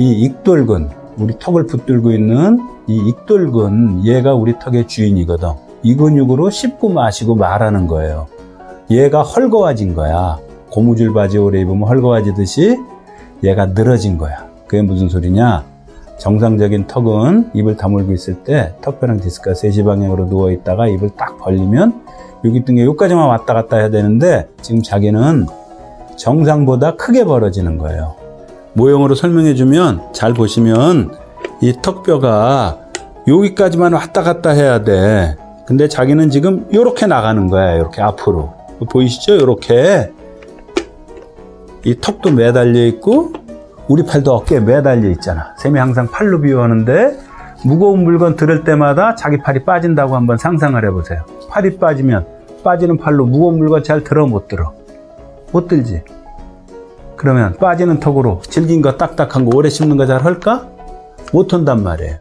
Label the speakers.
Speaker 1: 이 익돌근, 우리 턱을 붙들고 있는 이 익돌근, 얘가 우리 턱의 주인이거든. 이 근육으로 씹고 마시고 말하는 거예요. 얘가 헐거워진 거야. 고무줄 바지 오래 입으면 헐거워지듯이 얘가 늘어진 거야. 그게 무슨 소리냐? 정상적인 턱은 입을 다물고 있을 때 턱뼈랑 디스크가 세시 방향으로 누워 있다가 입을 딱 벌리면 여기 등에 여기까지만 왔다 갔다 해야 되는데 지금 자기는 정상보다 크게 벌어지는 거예요. 모형으로 설명해 주면 잘 보시면 이 턱뼈가 여기까지만 왔다 갔다 해야 돼. 근데 자기는 지금 이렇게 나가는 거야. 이렇게 앞으로. 보이시죠? 이렇게 이 턱도 매달려 있고 우리 팔도 어깨에 매달려 있잖아. 샘이 항상 팔로 비유하는데 무거운 물건 들을 때마다 자기 팔이 빠진다고 한번 상상을 해보세요. 팔이 빠지면 빠지는 팔로 무거운 물건 잘 들어 못 들어? 못 들지? 그러면 빠지는 턱으로 질긴 거 딱딱한 거 오래 씹는 거 잘 할까? 못 한단 말이에요.